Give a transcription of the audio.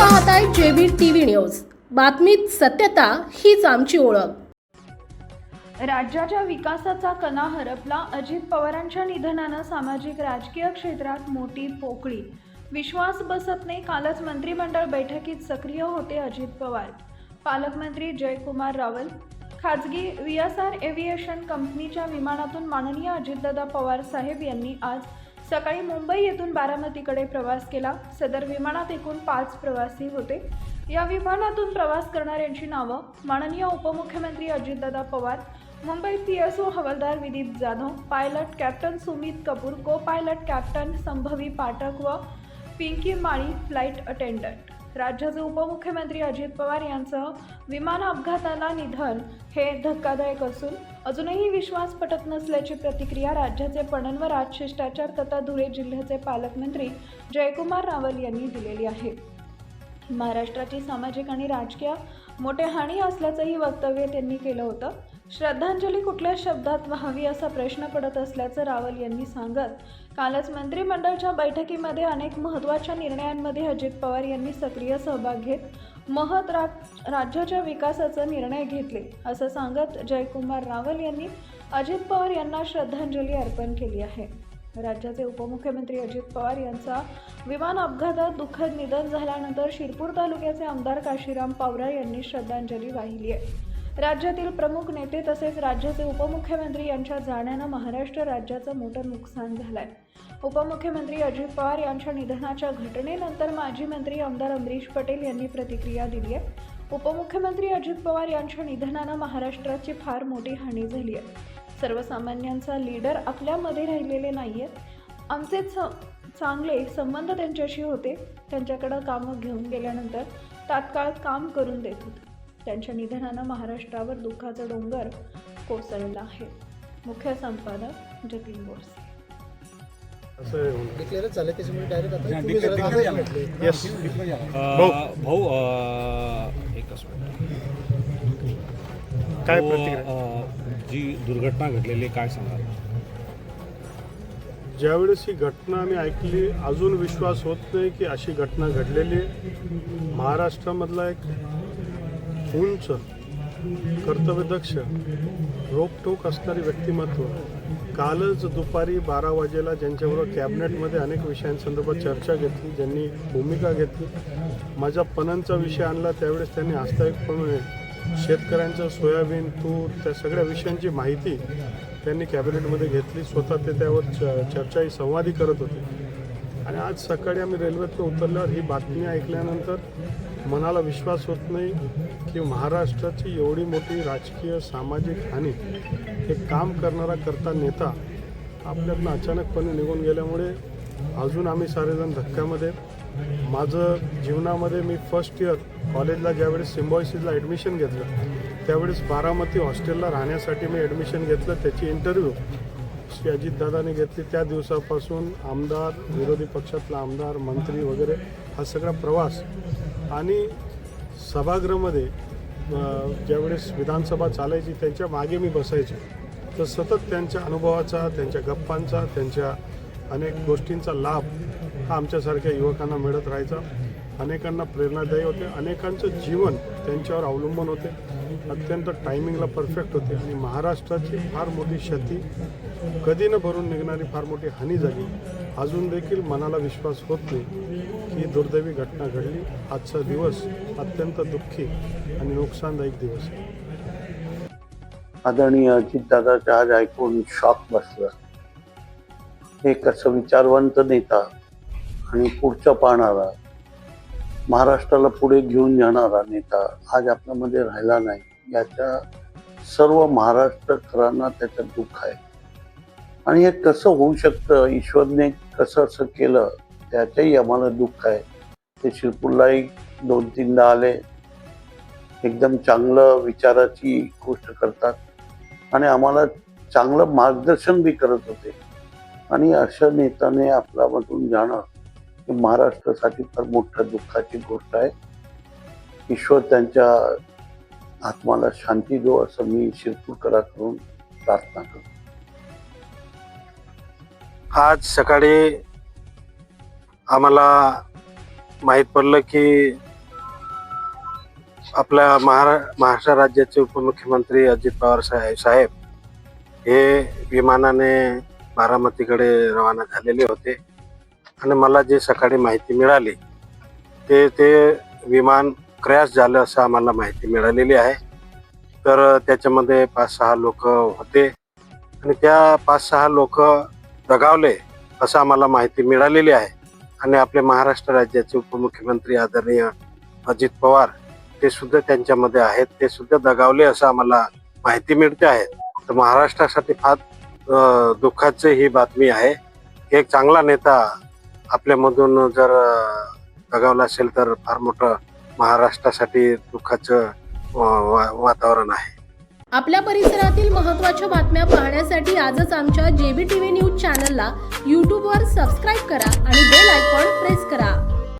पाहताय जेबीर TV news. बातमीत सत्यता हीच आमची ओळख. राज्याच्या विकासाचा कणा हरपला अजित पवारांच्या निधनानं सामाजिक राजकीय क्षेत्रात मोठी पोकळी. विश्वास बसत नाही कालच मंत्रिमंडळ बैठकीत सक्रिय होते अजित पवार. पालकमंत्री जयकुमार रावल खाजगी व्ही एस आर एव्हिएशन कंपनीच्या विमानातून माननीय अजितदादा पवार साहेब यांनी आज सकाळी मुंबई येथून बारामतीकडे प्रवास केला. सदर विमानात एकूण पाच प्रवासी होते. या विमानातून प्रवास करणाऱ्यांची नावं माननीय उपमुख्यमंत्री Ajitdada Pawar Mumbai P S O हवालदार Vidip Jadhav pilot captain Sumit Kapoor copilot captain Shambhavi Pathak व पिंकी माळी फ्लाईट अटेंडंट. राज्याचे उपमुख्यमंत्री अजित पवार यांचं विमान अपघाताला निधन हे धक्कादायक असून अजूनही विश्वास पटत नसल्याची प्रतिक्रिया राज्याचे पणन व राजशिष्टाचार तथा धुळे जिल्ह्याचे पालकमंत्री जयकुमार रावल यांनी दिलेली आहे. महाराष्ट्राची सामाजिक आणि राजकीय मोठे हानी असल्याचंही वक्तव्य त्यांनी केलं होतं. श्रद्धांजली कुठल्या शब्दात व्हावी असा प्रश्न पडत असल्याचं रावल यांनी सांगत कालच मंत्रिमंडळाच्या बैठकीमध्ये अनेक महत्त्वाच्या निर्णयांमध्ये अजित पवार यांनी सक्रिय सहभाग घेत महत रा राज्याच्या विकासाचा निर्णय घेतले असं सांगत जयकुमार रावल यांनी अजित पवार यांना श्रद्धांजली अर्पण केली आहे. राज्याचे उपमुख्यमंत्री अजित पवार यांचा विमान अपघातात दुःखद निधन झाल्यानंतर शिरपूर तालुक्याचे आमदार काशीराम पावरा यांनी श्रद्धांजली वाहिली आहे. राज्यातील प्रमुख नेते तसेच राज्याचे उपमुख्यमंत्री यांच्या जाण्यानं महाराष्ट्र राज्याचं मोठं नुकसान झालंय. उपमुख्यमंत्री अजित पवार यांच्या निधनाच्या घटनेनंतर माजी मंत्री आमदार अमरीश पटेल यांनी प्रतिक्रिया दिली आहे. उपमुख्यमंत्री अजित पवार यांच्या निधनानं महाराष्ट्राची फार मोठी हानी झाली आहे. सर्वसामान्यांचा लीडर आपल्यामध्ये राहिलेले नाही आहेत आमचे स चांगले संबंध त्यांच्याशी होते. त्यांच्याकडं कामं घेऊन गेल्यानंतर तात्काळ काम करून देत होते. त्यांच्या निधनानं महाराष्ट्रावर दुःखाचा डोंगर कोसळला आहे. मुख्य संपादक जतीन बोरसे. अ, भाऊ. अ, एकच मिनिट काय जी दुर्घटना घडलेली आहे, काय सांगाल? ज्यावेळेस ही घटना आम्ही ऐकली अजून विश्वास होत नाही की अशी घटना घडलेली आहे. महाराष्ट्रामधला एक उंच कर्तव्यदक्ष रोकटोक असणारी व्यक्तिमत्व कालच दुपारी बारा वाजेला ज्यांच्याबरोबर कॅबिनेटमध्ये अनेक विषयांसंदर्भात चर्चा घेतली ज्यांनी भूमिका घेतली. माझ्या पणनचा विषय आणला त्यावेळेस त्यांनी आस्थायिकपणे शेतकऱ्यांचं सोयाबीन तूर त्या सगळ्या विषयांची माहिती त्यांनी कॅबिनेटमध्ये घेतली. स्वतः ते त्यावर च चर्चाही संवादही करत होते. आणि आज सकाळी आम्ही रेल्वेतून उतरल्यावर ही बातमी ऐकल्यानंतर मनाला विश्वास होत नाही की महाराष्ट्राची एवढी मोठी राजकीय सामाजिक हानी हे काम करणारा करता नेता आपल्यातनं अचानकपणे निघून गेल्यामुळे अजून आम्ही सारेजण धक्क्यामध्ये. माझं जीवनामध्ये मी फर्स्ट इयर कॉलेजला ज्यावेळेस सिम्बॉयसिसला ॲडमिशन घेतलं त्यावेळेस बारामती हॉस्टेलला राहण्यासाठी मी ॲडमिशन घेतलं. त्याची इंटरव्ह्यू श्री अजितदादाने घेतली. त्या दिवसापासून आमदार विरोधी पक्षातला आमदार मंत्री वगैरे हा सगळा प्रवास आणि सभागृहामध्ये ज्यावेळेस विधानसभा चालायची त्यांच्या मागे मी बसायचो. तर सतत त्यांच्या अनुभवाचा त्यांच्या गप्पांचा त्यांच्या अनेक गोष्टींचा लाभ हा आमच्यासारख्या युवकांना मिळत राहायचा. अनेकांना प्रेरणादायी होते. अनेकांचं जीवन त्यांच्यावर अवलंबून होते. अत्यंत टायमिंगला परफेक्ट होते. आणि महाराष्ट्राची फार मोठी क्षती कधी न भरून निघणारी फार मोठी हानी झाली. अजून देखील मनाला विश्वास होत नाही की दुर्दैवी घटना घडली. आजचा दिवस अत्यंत दुःखी आणि नुकसानदायक दिवस आहे. आदरणीय अजितदादाचं आज ऐकून शॉक बसलं. हे कसं विचारवंत नेता आणि पुढचं पाहणारा महाराष्ट्राला पुढे घेऊन जाणारा नेता. आज आपल्यामध्ये राहिला नाही. याच्या सर्व महाराष्ट्रकरांना त्याचं दुःख आहे. आणि हे कसं होऊ शकतं? ईश्वरने कसं असं केलं? त्याचंही आम्हाला दुःख आहे. ते शिरपूरलाही दोन तीनदा आले. एकदम चांगलं विचाराची गोष्ट करतात. आणि आम्हाला चांगलं मार्गदर्शन बी करत होते. आणि अशा नेत्याने आपल्यामधून जाणं हे महाराष्ट्रासाठी फार मोठ्या दुःखाची गोष्ट आहे. ईश्वर त्यांच्या आत्माला शांती दो असं मी शिरपूरकराकडून प्रार्थना करतो. आज सकाळी आम्हाला माहीत पडलं की आपल्या महारा महाराष्ट्र राज्याचे उपमुख्यमंत्री अजित पवार साहेब साहेब हे विमानाने बारामतीकडे रवाना झालेले होते. आणि मला जे सकाळी माहिती मिळाली ते ते विमान क्रॅश झालं असं आम्हाला माहिती मिळालेली आहे. तर त्याच्यामध्ये पाच सहा लोक होते आणि त्या पाच सहा लोक दगावले असं आम्हाला माहिती मिळालेली आहे. आणि आपले महाराष्ट्र राज्याचे उपमुख्यमंत्री आदरणीय अजित पवार ते सुद्धा त्यांच्यामध्ये आहेत. ते सुद्धा दगावले असं आम्हाला माहिती मिळते आहे. तर महाराष्ट्रासाठी फार दुःखाची ही बातमी आहे. एक चांगला नेता आपल्यामधून जर दगावला असेल तर फार मोठं महाराष्ट्रासाठी दुःखाचं वा- वातावरण आहे. आपल्या परिसरातील महत्त्वाच्या बातम्या पाहण्यासाठी आजच आमच्या जेबी टी व्ही न्यूज चॅनलला यूट्यूबवर सबस्क्राईब करा आणि बेल आयकॉन